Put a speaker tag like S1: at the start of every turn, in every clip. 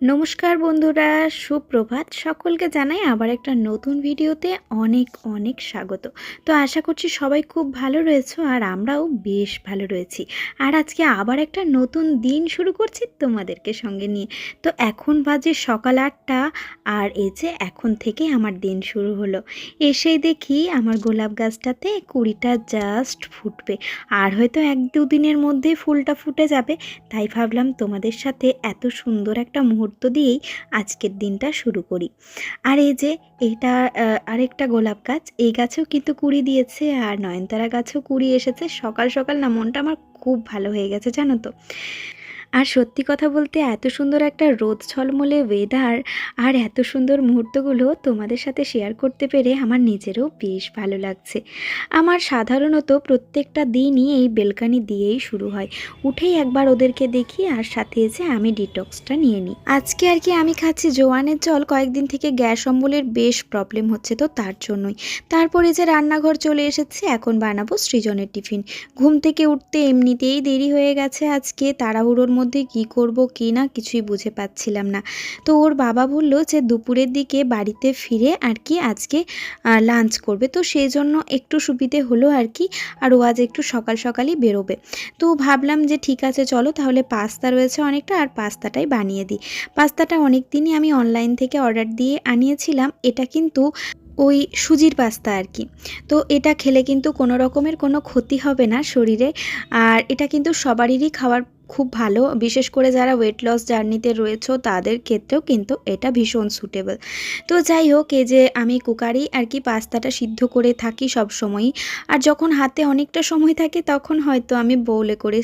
S1: নমস্কার বন্ধুরা, সুপ্রভাত। সকলকে জানাই আবার একটা নতুন ভিডিওতে অনেক অনেক স্বাগত। তো আশা করছি সবাই খুব ভালো রয়েছো আর আমরাও বেশ ভালো রয়েছি। আর আজকে আবার একটা নতুন দিন শুরু করছি তোমাদেরকে সঙ্গে নিয়ে। তো এখন বাজে সকাল আটটা আর এই যে এখন থেকে আমার দিন শুরু হলো। এসেই দেখি আমার গোলাপ গাছটাতে কুড়িটা জাস্ট ফুটবে। আর হয়তো এক দুদিনের মধ্যে ফুলটা ফুটে যাবে, তাই ভাবলাম তোমাদের সাথে এত সুন্দর একটা মুহূর্ত দিয়েই আজকের দিনটা শুরু করি। আর এই যে এটা আরেকটা গোলাপ গাছ, এই গাছেও কিন্তু কুড়ি দিয়েছে আর নয়নতারা গাছেও কুড়ি এসেছে। সকাল সকাল না, মনটা আমার খুব ভালো হয়ে গেছে, জানো তো? আর সত্যি কথা বলতে এত সুন্দর একটা রোদ ছলমলে ওয়েদার আর এত সুন্দর মুহূর্তগুলো তোমাদের সাথে শেয়ার করতে পেরে আমার নিজেরও বেশ ভালো লাগছে। আমার সাধারণত প্রত্যেকটা দিনই এই বেলকানি দিয়েই শুরু হয়। উঠেই একবার ওদেরকে দেখি আর সাথে এসে আমি ডিটক্সটা নিয়ে নিই। আজকে আর কি আমি খাচ্ছি জোয়ানের জল, কয়েকদিন থেকে গ্যাস অম্বলের বেশ প্রবলেম হচ্ছে তো তার জন্যই। তারপরে যে রান্নাঘর চলে এসেছে, এখন বানাবো সৃজনের টিফিন। ঘুম থেকে উঠতে এমনিতেই দেরি হয়ে গেছে আজকে, তাড়াহুড়োর মধ্যে কি করব, কি না কিছুই বুঝে পাচ্ছিলাম না। তো ওর বাবা বলল যে দুপুরের দিকে বাড়িতে ফিরে আর কি আজকে লাঞ্চ করবে। তো সেই জন্য একটু সুবিধে হলো আর কি, আর ও আজ একটু সকাল সকালই বেরোবে। তো ভাবলাম যে ঠিক আছে চলো, তাহলে পাস্তা রয়েছে অনেকটা আর পাস্তাটাই বানিয়ে দিই। পাস্তাটা অনেক দিনই আমি অনলাইন থেকে অর্ডার দিয়ে আনিয়েছিলাম, এটা কিন্তু ওই সুজির পাস্তা আর কি। তো এটা খেলে কিন্তু কোনো রকমের কোনো ক্ষতি হবে না শরীরে, আর এটা কিন্তু সবারই খাওয়ার খুব ভালো। বিশেষ করে যারা ওয়েট লস জার্নিতে রয়েছে, তাদের ক্ষেত্রেও কিন্তু এটা ভীষণ সুটেবল তো যাই হোক, এই যে আমি কুকারেই আর কি পাস্তাটা সিদ্ধ করে থাকি সব সময়ই আর যখন হাতে অনেকটা সময় থাকে, তখন হয়তো আমি বৌলে করে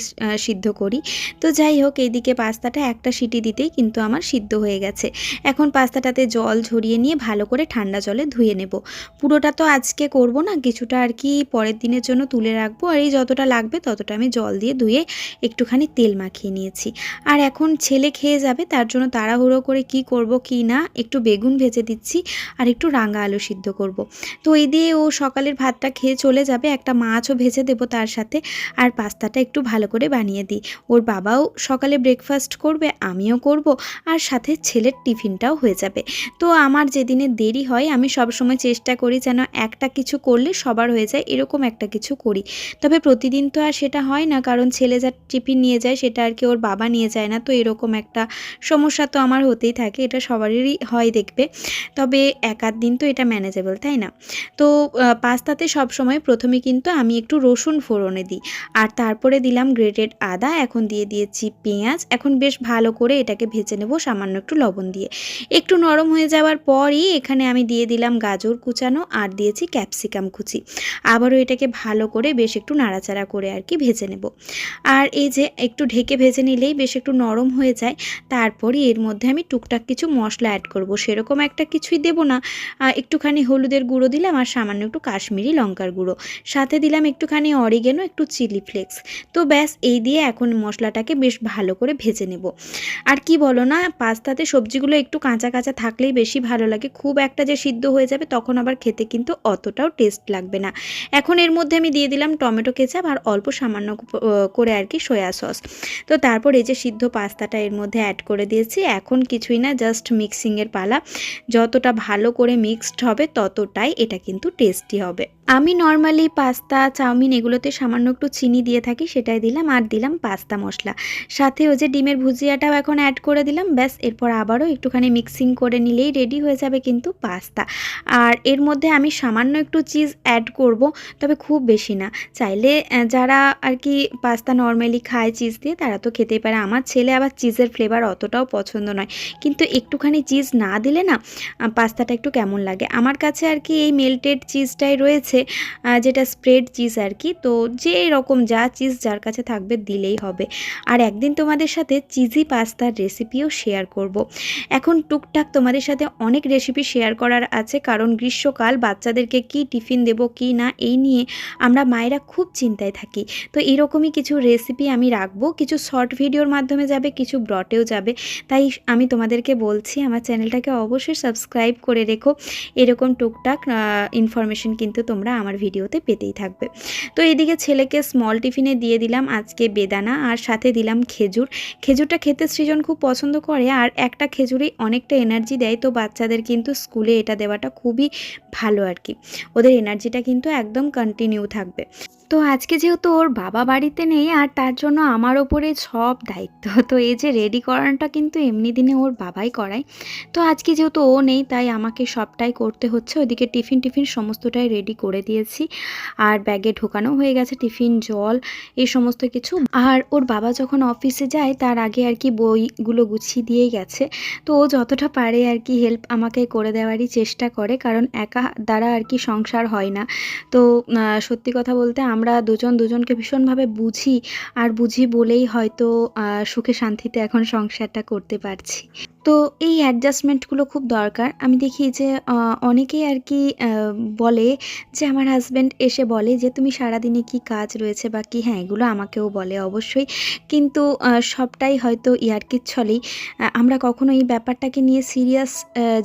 S1: সিদ্ধ করি। তো যাই হোক, এইদিকে পাস্তাটা একটা সিটি দিতেই কিন্তু আমার সিদ্ধ হয়ে গেছে। এখন পাস্তাটাতে জল ঝরিয়ে নিয়ে ভালো করে ঠান্ডা জলে ধুয়ে নেব। পুরোটা তো আজকে করব না, কিছুটা আর কি পরের দিনের জন্য তুলে রাখব। আর এই যতটা লাগবে, ততটা আমি জল দিয়ে ধুয়ে একটুখানি তেল মাখিয়ে নিয়েছি। আর এখন ছেলে খেয়ে যাবে, তার জন্য তাড়াহুড়ো করে কি করব কি না, একটু বেগুন ভেজে দিচ্ছি আর একটু রাঙা আলু সিদ্ধ করব। তো এই দিয়ে ও সকালের ভাতটা খেয়ে চলে যাবে, একটা মাছও ভেজে দেবো তার সাথে আর পাস্তাটা একটু ভালো করে বানিয়ে দিই। ওর বাবাও সকালে ব্রেকফাস্ট করবে, আমিও করব আর সাথে ছেলের টিফিনটাও হয়ে যাবে। তো আমার যেদিনে দেরি হয়, আমি সবসময় চেষ্টা করি যেন একটা কিছু করলে সবার হয়ে যায়, এরকম একটা কিছু করি। তবে প্রতিদিন তো আর সেটা হয় না, কারণ ছেলে যা টিফিন নিয়ে যায় সেটা আর কি ওর বাবা নিয়ে যায় না। তো এরকম একটা সমস্যা তো আমার হতেই থাকে, এটা সবারই হয় দেখবে। তবে এক আধ দিন তো এটা ম্যানেজেবল তাই না? তো পাস্তাতে সব সময় প্রথমে কিন্তু আমি একটু রসুন ফোড়নে দিই। আর তারপরে দিলাম গ্রেটেড আদা, এখন দিয়ে দিয়েছি পেঁয়াজ। এখন বেশ ভালো করে এটাকে ভেজে নেব সামান্য একটু লবণ দিয়ে। একটু নরম হয়ে যাওয়ার পরই এখানে আমি দিয়ে দিলাম গাজর কুচানো আর দিয়েছি ক্যাপসিকাম কুচি। আবারও এটাকে ভালো করে বেশ একটু নাড়াচাড়া করে আর কি ভেজে নেব। আর এই যে একটু ঢেকে ভেজে নিলেই বেশ একটু নরম হয়ে যায়। তারপরে এর মধ্যে আমি টুকটাক কিছু মশলা অ্যাড করব। সেরকম একটা কিছুই দেবো না। একটুখানি হলুদের গুঁড়ো দিলাম আর সামান্য একটু কাশ্মীরি লঙ্কার গুঁড়ো। সাথে দিলাম একটুখানি অরিগেনো একটু চিলি ফ্লেক্স তো ব্যাস, এই দিয়ে এখন মশলাটাকে বেশ ভালো করে ভেজে নেব। আর কি বলো না, পাস্তাতে সবজিগুলো একটু কাঁচা কাঁচা থাকলেই বেশি ভালো লাগে। খুব একটা যে সিদ্ধ হয়ে যাবে তখন আবার খেতে কিন্তু অতটাও টেস্ট লাগবে না। এখন এর মধ্যে আমি দিয়ে দিলাম টমেটো কেচাপ আর অল্প সামান্য করে আর কি সয়া সস তো তারপর এই যে সিদ্ধ পাস্তাটা এর মধ্যে অ্যাড করে দিয়েছি, এখন কিছুই না জাস্ট মিক্সিংয়ের পালা। যতটা ভালো করে মিক্সড হবে, ততটাই এটা কিন্তু টেস্টি হবে। আমি নর্মালি পাস্তা, চাউমিন এগুলোতে সামান্য একটু চিনি দিয়ে থাকি, সেটাই দিলাম, আর দিলাম পাস্তা মশলা। সাথে ওই যে ডিমের ভুজিয়াটাও এখন অ্যাড করে দিলাম, ব্যাস, এরপর আবারও একটুখানি মিক্সিং করে নিলেই রেডি হয়ে যাবে কিন্তু পাস্তা। আর এর মধ্যে আমি সামান্য একটু চিজ অ্যাড করব, তবে খুব বেশি না। চাইলে যারা আর কি পাস্তা নর্মালি খায় চিজ দিয়ে তারা তো খেতেই পারে। আমার ছেলে আবার চিজের ফ্লেভার অতটাও পছন্দ নয়। কিন্তু একটুখানি চিজ না দিলে না পাস্তাটা একটু কেমন লাগে? আমার কাছে আর কি এই মেল্টেড চিজটাই রয়েছে যেটা স্প্রেড চিজ আর কি। তো যে রকম যা চিজ যার কাছে থাকবে দিলেই হবে। আর একদিন তোমাদের সাথে চিজি পাস্তার রেসিপিও শেয়ার করব। এখন টুকটাক তোমাদের সাথে অনেক রেসিপি শেয়ার করার আছে, কারণ গ্রীষ্মকাল, বাচ্চাদেরকে কি টিফিন দেব, কি না, এই নিয়ে আমরা মায়েরা খুব চিন্তায় থাকি। তো এরকমই কিছু রেসিপি আমি রাখব কিছু শর্ট ভিডিওর মাধ্যমে যাবে, কিছু ব্রটেও যাবে। তাই আমি তোমাদেরকে বলছি, আমার চ্যানেলটাকে অবশ্যই সাবস্ক্রাইব করে রেখো। এরকম টুকটাক ইনফরমেশন কিন্তু তোমরা আমার ভিডিওতে পেতেই থাকবে। তো এদিকে ছেলেকে স্মল টিফিনে দিয়ে দিলাম আজকে বেদানা, আর সাথে দিলাম খেজুর। খেজুরটা খেতে সৃজন খুব পছন্দ করে, আর একটা খেজুরেই অনেকটা এনার্জি দেয়। তো বাচ্চাদের কিন্তু স্কুলে এটা দেওয়াটা খুবই ভালো আর কি। ওদের এনার্জিটা কিন্তু একদম কন্টিনিউ থাকবে। তো আজকে যেহেতু ওর বাবা বাড়িতে নেই, আর তার জন্য আমার ওপরে সব দায়িত্ব। তো এই যে রেডি করানোটা কিন্তু এমনি দিনে ওর বাবাই করায়। তো আজকে যেহেতু ও নেই, তাই আমাকে সবটাই করতে হচ্ছে। ওদিকে টিফিন টিফিন সমস্তটাই রেডি করে দিয়েছি। আর ব্যাগে ঢোকানো হয়ে গেছে টিফিন, জল, এই সমস্ত কিছু। আর ওর বাবা যখন অফিসে যায়, তার আগে আর কি বইগুলো গুছিয়ে দিয়ে গেছে। তো ও যতটা পারে আর কি হেল্প আমাকে করে দেওয়ারই চেষ্টা করে, কারণ একা দ্বারা আর কি সংসার হয় না। তো সত্যি কথা বলতে আমরা দুজন দুজনকে ভীষণভাবে বুঝি, আর বুঝি বলেই হয়তো সুখে শান্তিতে এখন সংসারটা করতে পারছি। তো এই অ্যাডজাস্টমেন্টগুলো খুব দরকার। আমি দেখি যে অনেকেই আর কি বলে যে, আমার হাজব্যান্ড এসে বলে যে, তুমি সারাদিনে কি কাজ রয়েছে বা কি? হ্যাঁ এগুলো আমাকেও বলে অবশ্যই। কিন্তু সবটাই হয়তো ইয়ার্কির ছলেই আমরা কখনো এই ব্যাপারটাকে নিয়ে সিরিয়াস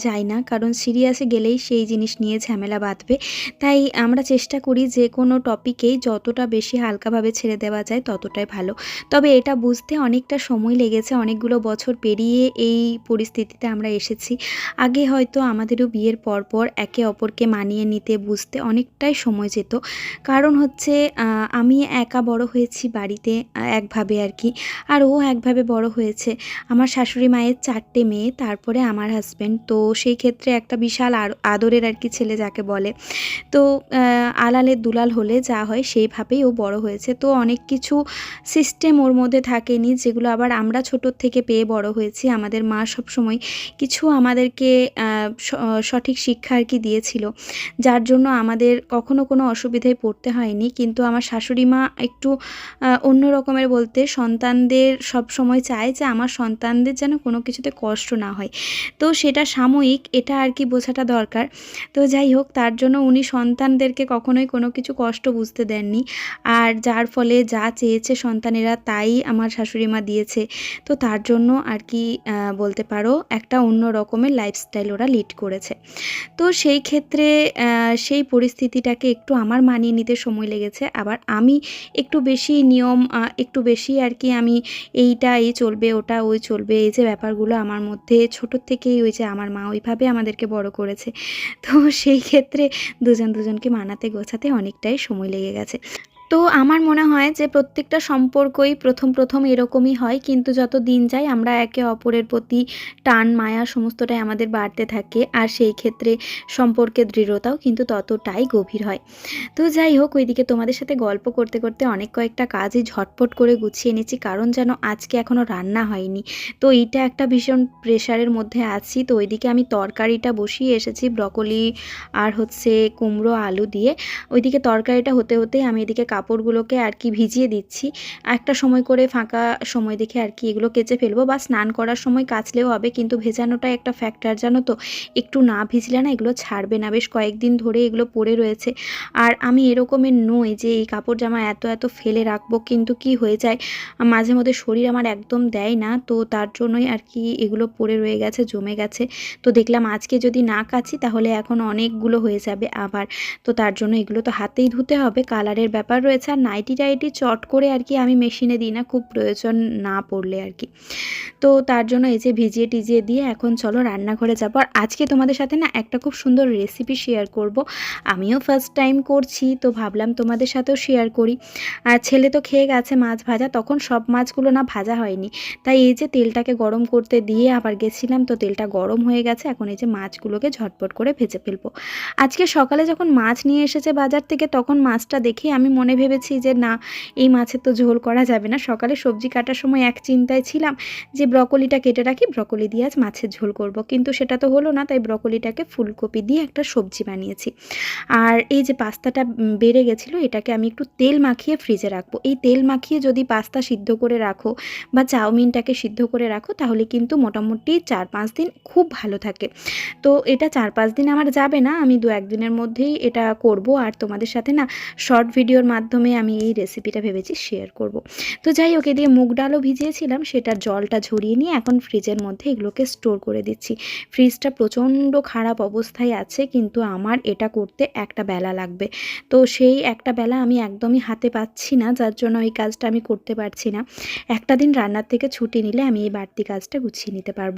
S1: যাই না। কারণ সিরিয়াসে গেলেই সেই জিনিস নিয়ে ঝামেলা বাঁধবে। তাই আমরা চেষ্টা করি যে, কোনো টপিকেই যতটা বেশি হালকাভাবে ছেড়ে দেওয়া যায়, ততটাই ভালো। তবে এটা বুঝতে অনেকটা সময় লেগেছে। অনেকগুলো বছর পেরিয়ে এই পরিস্থিতিতে আমরা এসেছি। আগে হয়তো আমাদেরও বিয়ের পরপর একে অপরকে মানিয়ে নিতে বুঝতে অনেকটাই সময় যেত। কারণ হচ্ছে আমি একা বড় হয়েছি বাড়িতে একভাবে আর কি। আর ও একভাবে বড় হয়েছে। আমার শাশুড়ি মায়ের চারটে মেয়ে তারপরে আমার হাজব্যান্ড তো সেই ক্ষেত্রে একটা বিশাল আর- আদরের আর কি ছেলে যাকে বলে। তো আহ, আলালের দুলাল হলে যা হয় সেইভাবেই ও বড় হয়েছে। তো অনেক কিছু সিস্টেম ওর মধ্যে থাকেনি যেগুলো আবার আমরা ছোটোর থেকে পেয়ে বড় হয়েছি। আমাদের মা সবসময় কিছু আমাদেরকে সঠিক শিক্ষা আর কি দিয়েছিল, যার জন্য আমাদের কখনো কোনো অসুবিধায় পড়তে হয়নি। কিন্তু আমার শাশুড়ি মা একটু অন্য রকমের বলতে সন্তানদের সব সময় চায় যে আমার সন্তানদের যেন কোনো কিছুতে কষ্ট না হয়। তো সেটা সাময়িক, এটা আর কি বোঝাটা দরকার। তো যাই হোক, তার জন্য উনি সন্তানদেরকে কখনোই কোনো কিছু কষ্ট বুঝতে দেননি। আর যার ফলে যা চেয়েছে সন্তানেরা তাই আমার শাশুড়ি মা দিয়েছে। তো তার জন্য আর কি বলতে পারো, একটা অন্য রকমের লাইফস্টাইল ওরা লিড করেছে। তো সেই ক্ষেত্রে সেই পরিস্থিতিটাকে একটু আমার মানিয়ে নিতে সময় লেগেছে। আবার আমি একটু বেশি নিয়ম একটু বেশি আর কি আমি এইটা, এই চলবে, ওটা, ওই চলবে, এই যে ব্যাপারগুলো আমার মধ্যে ছোটোর থেকেই ওই যে আমার মা ওইভাবে আমাদেরকে বড় করেছে। তো সেই ক্ষেত্রে দুজন দুজনকে মানাতে গোছাতে অনেকটাই সময় লেগে গেছে। তো আমার মনে হয় যে প্রত্যেকটা সম্পর্কই প্রথম প্রথম এরকমই হয়, কিন্তু যত দিন যায় আমরা একে অপরের প্রতি টান, মায়া সমস্তটাই আমাদের বাড়তে থাকে, আর সেই ক্ষেত্রে সম্পর্কের দৃঢ়তাও কিন্তু ততটাই গভীর হয়। তো যাই হোক, ওইদিকে তোমাদের সাথে গল্প করতে করতে অনেক কয়েকটা কাজই ঝটপট করে গুছিয়ে নিয়েছি কারণ যেন আজকে এখনও রান্না হয়নি। তো এইটা একটা ভীষণ প্রেশারের মধ্যে আছি, তো ওইদিকে আমি তরকারিটা বসিয়ে এসেছি, ব্রকলি আর হচ্ছে কুমড়ো, আলু দিয়ে। ওইদিকে তরকারিটা হতে হতে আমি এদিকে কাপড়গুলোকে আর কি ভিজিয়ে দিচ্ছি। একটা সময় করে ফাঁকা সময় দেখে আর কি এগুলো কেচে ফেলব বা স্নান করার সময় কাচলেও হবে, কিন্তু ভেজানোটা একটা ফ্যাক্টর জানো তো। একটু না ভিজলে না এগুলো ছাড়বে না। বেশ কয়েকদিন ধরে এগুলো পড়ে রয়েছে। আর আমি এরকমের নই যে এই কাপড় জামা এত এত ফেলে রাখব, কিন্তু কি হয়ে যায়? মাঝে মধ্যে শরীর আমার একদম দেয় না, তো তার জন্যই আর কি এগুলো পড়ে রয়ে গেছে, জমে গেছে। তো দেখলাম আজকে যদি না কাচি, তাহলে এখন অনেকগুলো হয়ে যাবে আবার। তো তার জন্য এগুলো তো হাতেই ধুতে হবে। কালারের ব্যাপার রয়েছে আর নাইটি টাইটি চট করে আর কি আমি মেশিনে দিই না, খুব প্রয়োজন না পড়লে আর কি। তো তার জন্য এই যে ভিজিয়ে টিজিয়ে দিয়ে এখন চলো রান্নাঘরে যাব। আর আজকে তোমাদের সাথে না একটা খুব সুন্দর রেসিপি শেয়ার করব। আমিও ফার্স্ট টাইম করছি, তো ভাবলাম তোমাদের সাথেও শেয়ার করি। আর ছেলে তো খেয়ে গেছে মাছ ভাজা, তখন সব মাছগুলো না ভাজা হয়নি। তাই এই যে তেলটাকে গরম করতে দিয়ে আবার গেছিলাম, তো তেলটা গরম হয়ে গেছে, এখন এই যে মাছগুলোকে ঝটপট করে ভেজে ফেলব। আজকে সকালে যখন মাছ নিয়ে এসেছে বাজার থেকে, তখন মাছটা দেখে আমি মনে ভেবেছি যে না, এই মাছের তো ঝোল করা যাবে না। সকালে সবজি কাটার সময় এক চিন্তায় ছিলাম যে ব্রকলিটা কেটে রাখি, ব্রকলি দিয়ে আজ মাছের ঝোল করব। কিন্তু সেটা তো হলো না, তাই ব্রকলিটাকে ফুলকপি দিয়ে একটা সবজি বানিয়েছি। আর এই যে পাস্তাটা বেড়ে গেছিল, এটাকে আমি একটু তেল মাখিয়ে ফ্রিজে রাখব। এই তেল মাখিয়ে যদি পাস্তা সিদ্ধ করে রাখো বা চাউমিনটাকে সিদ্ধ করে রাখো, তাহলে কিন্তু মোটামুটি চার পাঁচ দিন খুব ভালো থাকে। তো এটা চার পাঁচ দিন আমার যাবে না, আমি দু একদিনের মধ্যেই এটা করব। আর তোমাদের সাথে না শর্ট ভিডিওর মাধ্যমে মাধ্যমে আমি এই রেসিপিটা ভেবেছি শেয়ার করব। তো যাই হোক, এদিকে মুগ ডালও ভিজিয়েছিলাম সেটার জলটা ঝরিয়ে নিয়ে এখন ফ্রিজের মধ্যে এগুলোকে স্টোর করে দিচ্ছি। ফ্রিজটা প্রচণ্ড খারাপ অবস্থায় আছে, কিন্তু আমার এটা করতে একটা বেলা লাগবে। তো সেই একটা বেলা আমি একদমই হাতে পাচ্ছি না, যার জন্য এই কাজটা আমি করতে পারছি না। একটা দিন রান্নার থেকে ছুটি নিলে আমি এই বাড়তি কাজটা গুছিয়ে নিতে পারব।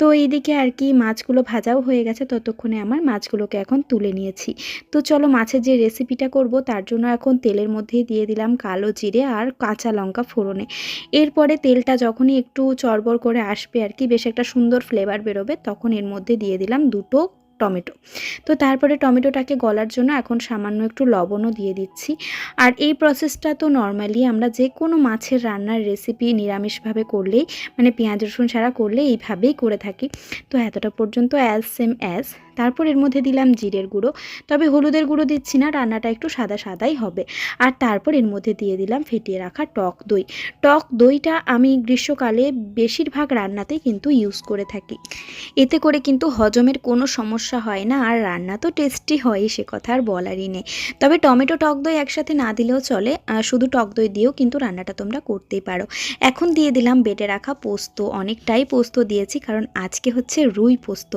S1: তো এইদিকে আর কি, মাছগুলো ভাজাও হয়ে গেছে, ততক্ষণে আমার মাছগুলোকে এখন তুলে নিয়েছি। তো চলো মাছের যে রেসিপিটা করব, তার জন্য এখন তেলের মধ্যে দিয়ে দিলাম কালো জিরে আর কাঁচা লঙ্কা ফোড়নে। এরপরে তেলটা যখনই একটু চড়বড় করে আসবে আর কি, বেশ একটা সুন্দর ফ্লেভার বেরোবে, তখন এর মধ্যে দিয়ে দিলাম দুটো টমেটো। তো তারপরে টমেটোটাকে গলার জন্য এখন সামান্য একটু লবণও দিয়ে দিচ্ছি। আর এই প্রসেসটা তো নর্মালি আমরা যে কোনো মাছের রান্নার রেসিপি নিরামিষভাবে করলেই মানে পেঁয়াজ, রসুন ছাড়া করলে এইভাবেই করে থাকি। তো এতটা পর্যন্ত অ্যাজ সেম অ্যাজ তারপর এর মধ্যে দিলাম জিরের গুঁড়ো। তবে হলুদের গুঁড়ো দিচ্ছি না, রান্নাটা একটু সাদা সাদাই হবে। আর তারপর এর মধ্যে দিয়ে দিলাম ফেটিয়ে রাখা টক দই। টক দইটা আমি গ্রীষ্মকালে বেশিরভাগ রান্নাতেই কিন্তু ইউজ করে থাকি। এতে করে কিন্তু হজমের কোনো সমস্যা হয় না, আর রান্না তো টেস্টি হয়ই সে কথা আর বলারই নেই। তবে টমেটো টক দই একসাথে না দিলেও চলে শুধু টক দই দিয়েও কিন্তু রান্নাটা তোমরা করতেই পারো। এখন দিয়ে দিলাম বেটে রাখা পোস্ত, অনেকটাই পোস্ত দিয়েছি, কারণ আজকে হচ্ছে রুই পোস্ত।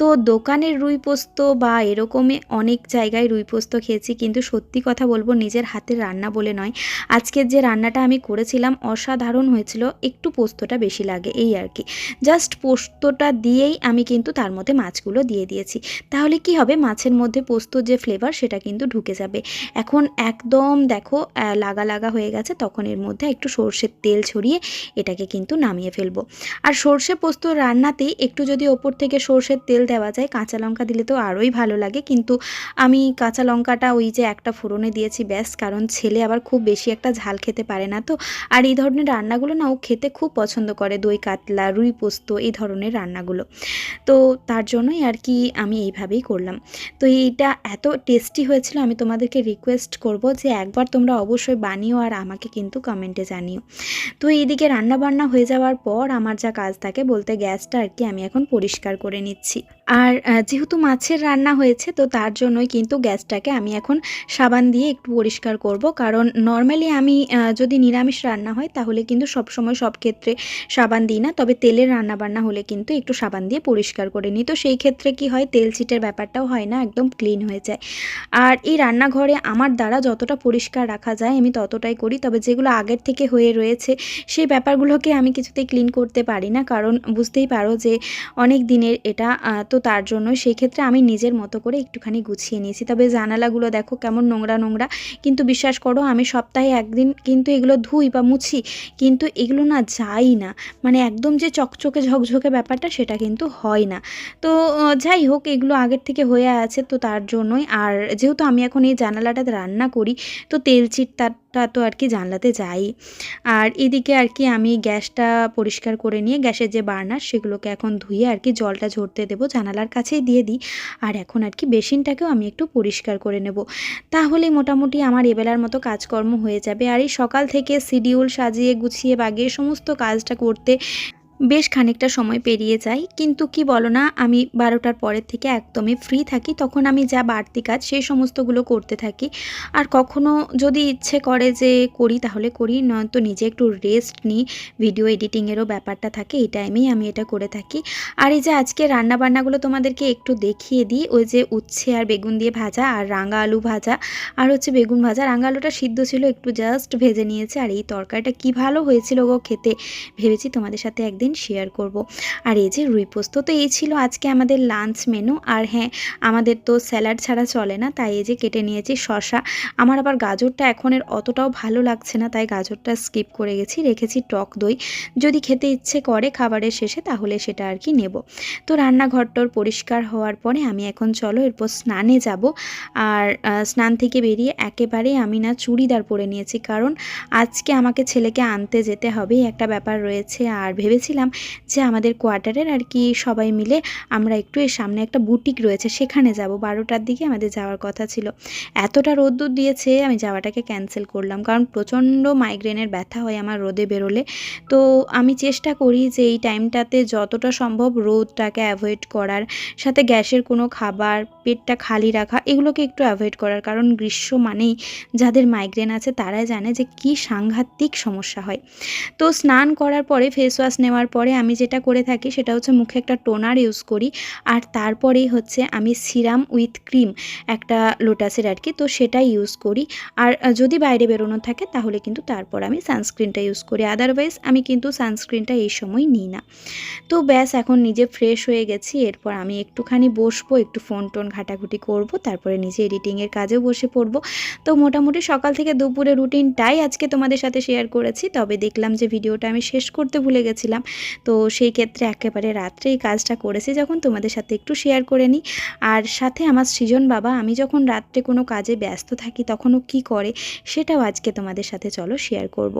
S1: তো দোকানের রুই পোস্ত বা এরকমই অনেক জায়গায় রুই পোস্ত খেয়েছি, কিন্তু সত্যি কথা বলব, নিজের হাতের রান্না বলে নয়। আজকের যে রান্নাটা আমি করেছিলাম, অসাধারণ হয়েছিল, একটু পোস্তটা বেশি লাগে, এই আর কি। জাস্ট পোস্তটা দিয়েই আমি কিন্তু তার মধ্যে মাছগুলো দিয়ে দিয়েছি। তাহলে কি হবে? মাছের মধ্যে পোস্তর যে ফ্লেভার সেটা কিন্তু ঢুকে যাবে। এখন একদম দেখো লাগা লাগা হয়ে গেছে, তখন এর মধ্যে একটু সর্ষের তেল ছড়িয়ে এটাকে কিন্তু নামিয়ে ফেলব। আর সর্ষে পোস্ত রান্নাতেই একটু যদি ওপর থেকে সর্ষের তেল দেওয়া যায়, কাঁচা লঙ্কা দিলে তো আরোই ভালো লাগে। কিন্তু আমি কাঁচা লঙ্কাটা ওই যে একটা ফোড়নে দিয়েছি, ব্যাস, কারণ ছেলে আবার খুব বেশি একটা ঝাল খেতে পারে না তো। আর এই ধরনের রান্নাগুলো না ও খেতে খুব পছন্দ করে, দই, কাতলা, রুই পোস্ত, এই ধরনের রান্নাগুলো। তো তার জন্যই আর কি আমি এইভাবেই করলাম। তো এইটা এত টেস্টি হয়েছিল, আমি তোমাদেরকে রিকোয়েস্ট করব যে একবার তোমরা অবশ্যই বানিও আর আমাকে কিন্তু কমেন্টে জানিও। তো এইদিকে রান্না বান্না হয়ে যাওয়ার পর আমার যা কাজ থাকে বলতে গ্যাসটা আর কি আমি এখন পরিষ্কার করে নিচ্ছি। আর যেহেতু মাছের রান্না হয়েছে তো তার জন্যই কিন্তু গ্যাসটাকে আমি এখন সাবান দিয়ে একটু পরিষ্কার করব। কারণ নর্মালি আমি যদি নিরামিষ রান্না হয় তাহলে কিন্তু সব সময় সব ক্ষেত্রে সাবান দিই না, তবে তেলের রান্না বান্না হলে কিন্তু একটু সাবান দিয়ে পরিষ্কার করে নিই। তো সেই ক্ষেত্রে কি হয় তেল ছিটের ব্যাপারটাও হয় না, একদম ক্লিন হয়ে যায়। আর এই রান্নাঘরে আমার দ্বারা যতটা পরিষ্কার রাখা যায় আমি ততটাই করি, তবে যেগুলো আগের থেকে হয়ে রয়েছে সেই ব্যাপারগুলোকে আমি কিছুতেই ক্লিন করতে পারি না, কারণ বুঝতেই পারো যে অনেক দিনের এটা তো তার জন্য সেই ক্ষেত্রে আমি নিজের মতো করে একটুখানি গুছিয়ে নিয়েছি। তবে জানালাগুলো দেখো কেমন নোংরা নোংরা, কিন্তু বিশ্বাস করো আমি সপ্তাহে একদিন কিন্তু এগুলো ধুই বা মুছি, কিন্তু এগুলো না যাই না। মানে একদম যে চকচকে ঝকঝকে ব্যাপারটা সেটা কিন্তু হয় না। তো যাই হোক এগুলো আগের থেকে হয়ে আছে তো তার জন্যই। আর যেহেতু আমি এখন এই জানালাটাতে রান্না করি, তো তেল চিটটা তো আর কি জানলাতে যাই। আর এদিকে আর কি আমি গ্যাসটা পরিষ্কার করে নিয়ে গ্যাসের যে বার্নার, সেগুলোকে এখন ধুয়ে আর কি জলটা ঝরতে দেবো, জানালার কাছেই দিয়ে দিই। আর এখন আর কি বেসিনটাকেও আমি একটু পরিষ্কার করে নেব। তাহলে মোটামুটি আমার এবেলার মতো কাজকর্ম হয়ে যাবে। আর এই সকাল থেকে শিডিউল সাজিয়ে গুছিয়ে বাগিয়ে সমস্ত কাজটা করতে বেশ খানিকটা সময় পেরিয়ে যায়। কিন্তু কি বলো না, আমি বারোটার পরের থেকে একদমই ফ্রি থাকি। তখন আমি যা বাড়তি কাজ সেই সমস্তগুলো করতে থাকি। আর কখনো যদি ইচ্ছে করে যে করি, তাহলে করি। নয়তো নিজে একটু রেস্ট নিই। ভিডিও এডিটিংয়েরও ব্যাপারটা থাকে, এই টাইমেই আমি এটা করে থাকি। আর এই যে আজকে রান্না বান্নাগুলো তোমাদেরকে একটু দেখিয়ে দিই। ওই যে উচ্ছে আর বেগুন দিয়ে ভাজা, আর রাঙা আলু ভাজা, আর হচ্ছে বেগুন ভাজা। রাঙা আলুটা সিদ্ধ ছিল, একটু জাস্ট ভেজে নিয়েছে। আর এই তরকারিটা কি ভালো হয়েছিল গো খেতে, ভেবেছি তোমাদের সাথে একদিন শেয়ার করব। আর এই যে রুই পোস্ত তো এই ছিল আজকে আমাদের লাঞ্চ মেনু। আর হ্যাঁ আমাদের তো স্যালাড ছাড়া চলে না, তাই এই যে কেটে নিয়েছি শশা আমার আবার গাজরটা এখনের অতটাও ভালো লাগছে না, তাই গাজরটা স্কিপ করে গেছি, রেখেছি টক দই। যদি খেতে ইচ্ছে করে খাবারের শেষে, তাহলে সেটা আর কি নেব। তো রান্নাঘরটার পরিষ্কার হওয়ার পরে আমি এখন চলো এরপর স্নানে যাব। আর স্নান থেকে বেরিয়ে একেবারে আমি না চুড়িদার পরে নিয়েছি, কারণ আজকে আমাকে ছেলেকে আনতে যেতে হবে একটা ব্যাপার রয়েছে। আর ভেবেছি বলেছিলাম যে আমাদের কোয়ার্টারের আর কি সবাই মিলে আমরা একটু এর সামনে একটা বুটিক রয়েছে, সেখানে যাব। বারোটার দিকে আমাদের যাওয়ার কথা ছিল। এতটা রোদ্দুর দিয়েছে, আমি যাওয়াটাকে ক্যান্সেল করলাম। কারণ প্রচণ্ড মাইগ্রেনের ব্যথা হয় আমার রোদে বেরোলে। তো আমি চেষ্টা করি যে এই টাইমটাতে যতটা সম্ভব রোদটাকে অ্যাভয়েড করার, সাথে গ্যাসের কোনো খাবার, পেটটা খালি রাখা, এগুলোকে একটু অ্যাভয়েড করার। কারণ গ্রীষ্ম মানেই যাদের মাইগ্রেন আছে, তারাই জানে যে কী সাংঘাতিক সমস্যা হয়। তো স্নান করার পরে ফেস ওয়াশ নেওয়ার পরে আমি যেটা করে থাকি সেটা হচ্ছে মুখে একটা টোনার ইউজ করি। আর তারপরেই হচ্ছে আমি সিরাম উইথ ক্রিম একটা লোটাসের আর কি তো সেটাই ইউজ করি। আর যদি বাইরে বেরোনো থাকে তাহলে কিন্তু তারপর আমি সানস্ক্রিনটা ইউজ করি। আদারওয়াইজ আমি কিন্তু সানস্ক্রিনটা এই সময় নিই না। তো ব্যাস, এখন নিজে ফ্রেশ হয়ে গেছি। এরপর আমি একটুখানি বসবো, একটু ফোন টোন ঘাটাঘুটি করব, তারপরে নিজে এডিটিংয়ের কাজেও বসে পড়ব। তো মোটামুটি সকাল থেকে দুপুরে রুটিনটাই আজকে তোমাদের সাথে শেয়ার করেছি। তবে দেখলাম যে ভিডিওটা আমি শেষ করতে ভুলে গেছিলাম। তো সেই ক্ষেত্রে একেবারে রাত্রে এই কাজটা করেছি যখন তোমাদের সাথে একটু শেয়ার করে নিই আর সাথে আমার সৃজন বাবা, আমি যখন রাত্রে কোনো কাজে ব্যস্ত থাকি তখনও কি করে সেটাও আজকে তোমাদের সাথে চলো শেয়ার করব।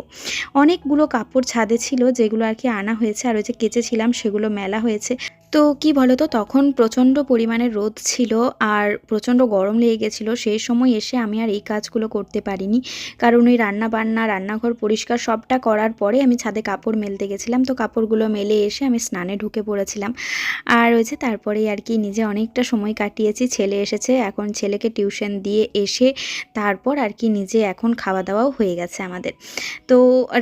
S1: অনেকগুলো কাপড় ছাদে ছিল যেগুলো আর কি আনা হয়েছে, আর ওই যে কেচেছিলাম সেগুলো মেলা হয়েছে তো কি বলো তো তখন প্রচণ্ড পরিমাণে রোদ ছিল আর প্রচণ্ড গরম লেগে গেছিল। সেই সময় এসে আমি আর এই কাজগুলো করতে পারিনি। কারণ ওই রান্না বান্না রান্নাঘর পরিষ্কার সবটা করার পরে আমি ছাদে কাপড় মেলতে গেছিলাম। তো কাপড়গুলো মেলে এসে আমি স্নানে ঢুকে পড়েছিলাম। আর হয়েছে তারপরেই আর কি নিজে অনেকটা সময় কাটিয়েছি, ছেলে এসেছে। এখন ছেলেকে টিউশন দিয়ে এসে তারপর আর কি নিজে এখন খাওয়া দাওয়াও হয়ে গেছে আমাদের। তো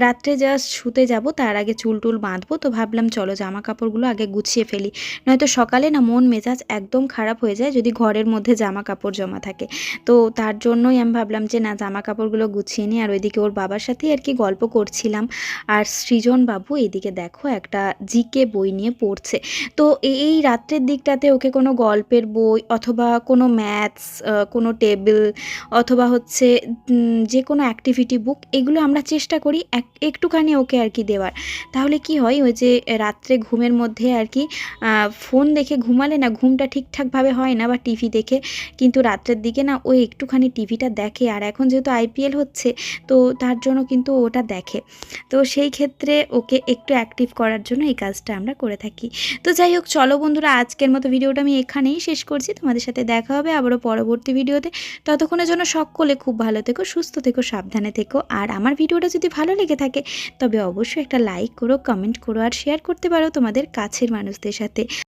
S1: রাত্রে জাস্ট শুতে যাব, তার আগে চুল টুল বাঁধবো। তো ভাবলাম, চলো জামা কাপড়গুলো আগে গুছিয়ে ফেলি। নয়তো সকালে না মন মেজাজ একদম খারাপ হয়ে যায় যদি ঘরের মধ্যে জামা কাপড় জমা থাকে। তো তার জন্যই আমি ভাবলাম যে না জামা কাপড়গুলো গুছিয়ে নিই। আর ওইদিকে ওর বাবার সাথেই আর কি গল্প করছিলাম। আর সৃজন বাবু এদিকে দেখো একটা জিকে বই নিয়ে পড়ছে। তো এই রাত্রের দিকটাতে ওকে কোনো গল্পের বই অথবা কোনো ম্যাথস কোনো টেবিল অথবা হচ্ছে যে কোনো অ্যাক্টিভিটি বুক এগুলো আমরা চেষ্টা করি এক, একটুখানি ওকে আর কি দেওয়ার। তাহলে কি হয় ওই যে রাত্রে ঘুমের মধ্যে আর কি ফোন দেখে ঘুমালে না ঘুমটা ঠিকঠাকভাবে হয় না বা টিভি দেখে, কিন্তু রাত্রের দিকে না ও একটুখানি টিভিটা দেখে। আর এখন যেহেতু আইপিএল হচ্ছে, তো তার জন্য কিন্তু ওটা দেখে। তো সেই ক্ষেত্রে ওকে একটু অ্যাক্টিভ করার জন্য এই কাজটা আমরা করে থাকি। তো যাই হোক, চলো বন্ধুরা, আজকের মতো ভিডিওটা আমি এখানেই শেষ করছি। তোমাদের সাথে দেখা হবে আবারও পরবর্তী ভিডিওতে। ততক্ষণের জন্য সকলে খুব ভালো থেকো, সুস্থ থেকো, সাবধানে থেকো। আর আমার ভিডিওটা যদি ভালো লেগে থাকে, তবে অবশ্যই একটা লাইক করো কমেন্ট করো, আর শেয়ার করতে পারো তোমাদের কাছের মানুষদের সাথে। ಅನ್ಸುತ್ತೆ